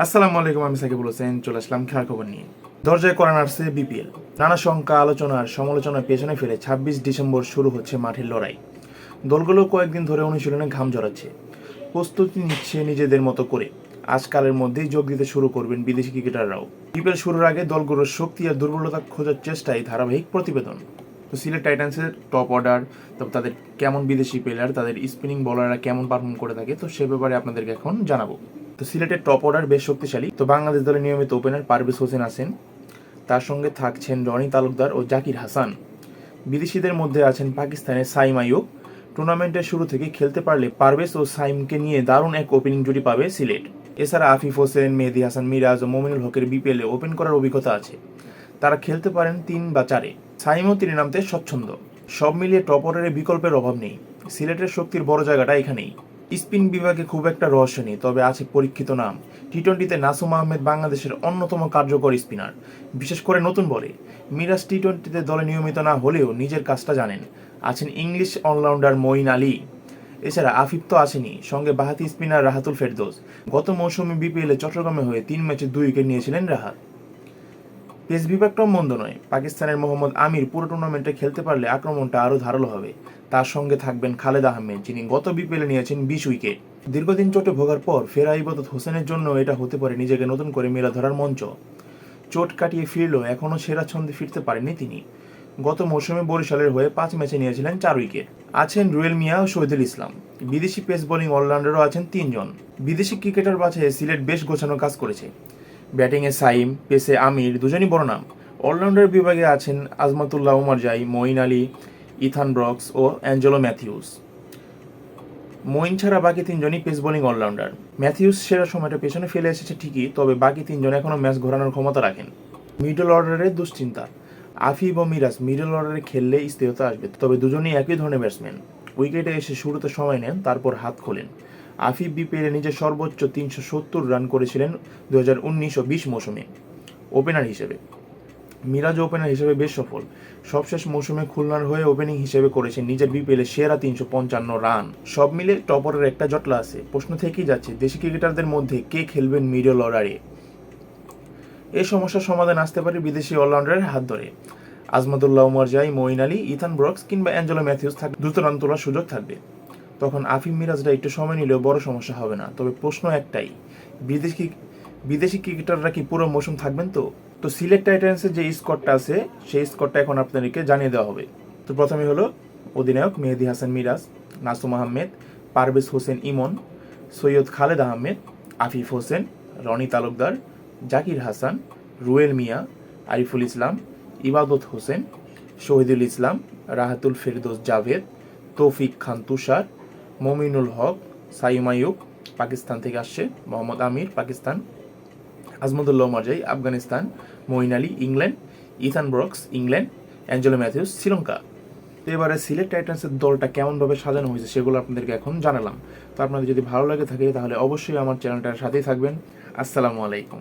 আসসালামু আলাইকুম, আমি সাকিবুল হোসেন, চলে আসলাম খেলার খবর নিয়ে। দরজায় করা নাড়ছে বিপিএল। নানা শঙ্কা, আলোচনার সমালোচনার পেছনে ফেলে ছাব্বিশ ডিসেম্বর শুরু হচ্ছে মাঠের লড়াই। দলগুলো কয়েকদিন ধরে অনুশীলনে ঘাম ঝরাচ্ছে। প্রস্তুতি নিচ্ছে নিজেদের মতো করে। আজকালের মধ্যেই যোগ দিতে শুরু করবেন বিদেশি ক্রিকেটাররাও। বিপিএল শুরুর আগে দলগুলোর শক্তি আর দুর্বলতা খোঁজার চেষ্টায় ধারাবাহিক প্রতিবেদন। তো সিলেট টাইটান্সের টপ অর্ডার, তারপর তাদের কেমন বিদেশি প্লেয়ার তাদের স্পিনিং বলাররা কেমন পারফর্ম করে থাকে, তো সে ব্যাপারে আপনাদেরকে এখন জানাব। তো সিলেটের টপ অর্ডার বেশ শক্তিশালী। তো বাংলাদেশ দলের নিয়মিত ওপেনার পারভেজ হোসেন আছেন। তার সঙ্গে থাকছেন রনি তালুকদার ও জাকির হাসান। বিদেশিদের মধ্যে আছেন পাকিস্তানের সাইম আইয়ুব টুর্নামেন্টের শুরু থেকে খেলতে পারলে পারভেজ ও সাইমকে নিয়ে দারুণ এক ওপেনিং জুটি পাবে সিলেট। এছাড়া আফিফ হোসেন, মেহেদি হাসান, মিরাজ ও মোমিনুল হকের বিপিএলে ওপেন করার অভিজ্ঞতা আছে। তারা খেলতে পারেন তিন বা চারে। সাইমও তিনি নামতে স্বচ্ছন্দ। সব মিলিয়ে টপ অর্ডারের বিকল্পের অভাব নেই। সিলেটের শক্তির বড় জায়গাটা এখানেই। স্পিন বিভাগে খুব একটা রহস্য নেই, তবে আছে পরীক্ষিত নাম। টি টোয়েন্টিতে নাসুম আহমেদ বাংলাদেশের অন্যতম কার্যকর স্পিনার। বিশেষ করে নতুন বলে, মিরাজ টি টোয়েন্টিতে দলে নিয়মিত না হলেও নিজের কাজটা জানেন। আছেন ইংলিশ অলরাউন্ডার মঈন আলী। এছাড়া আফিফ তো আসেনি, সঙ্গে বাহাতি স্পিনার রাহাতুল ফেরদোস। গত মৌসুমে বিপিএলে চট্টগ্রামে হয়ে তিন ম্যাচে দুই উইকেট নিয়েছিলেন রাহাত। পেস বিভাগটাও মন্দ নয়। পাকিস্তানের মোহাম্মদ আমির পুরো টুর্নামেন্টে খেলতে পারলে আক্রমণটা আরও ধারালো হবে। তার সঙ্গে থাকবেন খালেদ আহমেদ, যিনি গত বিপিএলে নিয়েছেন বিশ উইকেট। দীর্ঘদিন চোটে ভোগার পর ফেরা ইবাদত হোসেনের জন্য এটা হতে পারে নিজেকে নতুন করে মেলা ধরার মঞ্চ। চোট কাটিয়ে ফিরলেও এখনও সেরা ছন্দে ফিরতে পারেননি তিনি। গত মৌসুমে বরিশালের হয়ে পাঁচ ম্যাচে নিয়েছিলেন চার উইকেট। আছেন রুয়েল মিয়া ও শহীদুল ইসলাম। বিদেশি পেস বোলিং অলরাউন্ডারও আছেন তিনজন। বিদেশি ক্রিকেটার বাছাইয়ে সিলেট বেশ গোছানো কাজ করেছে। ব্যাটিংয়ে সাইম, পেসে আমির, দুজনই বড় নাম অলরাউন্ডার বিভাগে আছেন Azmatullah, Omarzai Moeen Ali, Ethan Brooks ও অ্যাঞ্জেলো ম্যাথিউস। মঈন ছাড়া বাকি তিনজনই পেস বোলিং অলরাউন্ডার। ম্যাথিউস সেরা সময়টা পেছনে ফেলে এসেছে ঠিকই, তবে বাকি তিনজন এখনও ম্যাচ ঘোরানোর ক্ষমতা রাখেন। মিডল অর্ডারের দুশ্চিন্তা। আফিব ও মিরাজ মিডল অর্ডারে খেললে স্থিরতা আসবে, তবে দুজনেই একই ধরনের ব্যাটসম্যান। উইকেটে এসে শুরুতে সময় নেন, তারপর হাত খোলেন। আফিফ বিপিএলে নিজের সর্বোচ্চ তিনশো সত্তর রান করেছিলেন দু হাজার উনিশ ও বিশ মৌসুমে ওপেনার হিসেবে। মিরাজ ওপেনার হিসেবে বেশ সফল। সবশেষ মৌসুমে খুলনার হয়ে ওপেনিং হিসেবে করেছেন নিজের বিপিএলে সেরা তিনশো পঞ্চান্ন রান। সব মিলে টপরের একটা জটলা আছে। প্রশ্ন থেকেই যাচ্ছে, দেশি ক্রিকেটারদের মধ্যে কে খেলবেন মিডল অর্ডারে? এই সমস্যার সমাধান আসতে পারে বিদেশি অলরাউন্ডারের হাত ধরে। আজমাতুল্লাহ উমর জাই, মঈন আলী, ইথান ব্রক্স কিংবা অ্যাঞ্জেলো ম্যাথিউস থাকবে দ্রুত রান তোলার সুযোগ থাকবে। তখন আফিম মিরাজরা একটু সময় নিলেও বড় সমস্যা হবে না। তবে প্রশ্ন একটাই, বিদেশি বিদেশি ক্রিকেটাররা কি পুরো মৌসুম থাকবেন তো? তো সিলেট টাইটান্সের যে স্কোরটা আছে, সেই স্কোরটা এখন আপনাদেরকে জানিয়ে দেওয়া হবে। তো প্রথমে হলো অধিনায়ক মেহেদি হাসান মিরাজ, নাসুম আহমেদ, পারভেজ হোসেন ইমন, সৈয়দ খালেদ আহমেদ, আফিফ হোসেন, রনি তালুকদার, জাকির হাসান, রুয়েল মিয়া, আরিফুল ইসলাম, ইবাদত হোসেন, শহীদুল ইসলাম, রাহাতুল ফেরদোস জাভেদ, তৌফিক খান তুষার মমিনুল হক, সাইম আইয়ুব পাকিস্তান থেকে আসছে, Mohammad Amir Pakistan Azmatullah Omarzai Afghanistan, Moeen Ali England, Ethan Brooks England, Angelo Mathews Sri Lanka. তো এবারে সিলেট টাইটান্সের দলটা কেমনভাবে সাজানো হয়েছে সেগুলো আপনাদেরকে এখন জানালাম। তো আপনাদের যদি ভালো লাগে থাকে তাহলে অবশ্যই আমার চ্যানেলটার সাথেই থাকবেন। আসসালামু আলাইকুম।